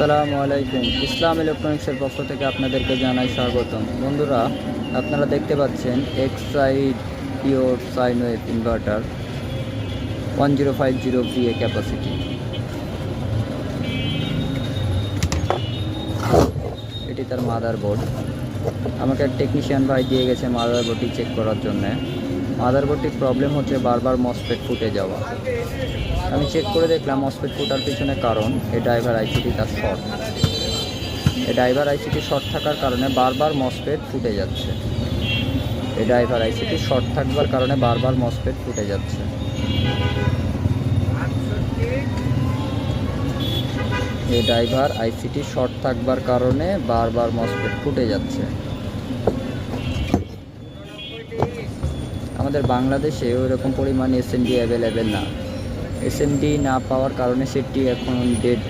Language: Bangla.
আসসালামু আলাইকুম। ইসলাম ইলেকট্রনিক্সের পক্ষ থেকে আপনাদেরকে জানাই স্বাগতম। বন্ধুরা, আপনারা দেখতে পাচ্ছেন Exide pure sine wave inverter one zero five zero VA capacity এটি তার মাদার বোর্ড আমাকে টেকনিশিয়ান ভাই দিয়ে গেছে মাদার বোর্ডটি চেক করার জন্যে। মাদার বোর্ডটির প্রবলেম হচ্ছে বারবার মসপেট ফুটে যাওয়া। আমি চেক করে দেখলাম মসপেট ফুটার পিছনে কারণ এই ড্রাইভার আইসিটি তার শর্ট এই ড্রাইভার আইসিটি শর্ট থাকার কারণে বারবার মসপেট ফুটে যাচ্ছে। এই ড্রাইভার আইসিটি শর্ট থাকবার কারণে বারবার মসপেট ফুটে যাচ্ছে। এই ড্রাইভার আইসিটি শর্ট থাকবার কারণে বারবার মসপেট ফুটে যাচ্ছে। আমাদের বাংলাদেশে ওইরকম পরিমাণ এসএমডি অ্যাভেলেবেল না। এসএমডি না পাওয়ার কারণে সেটি এখন ডেড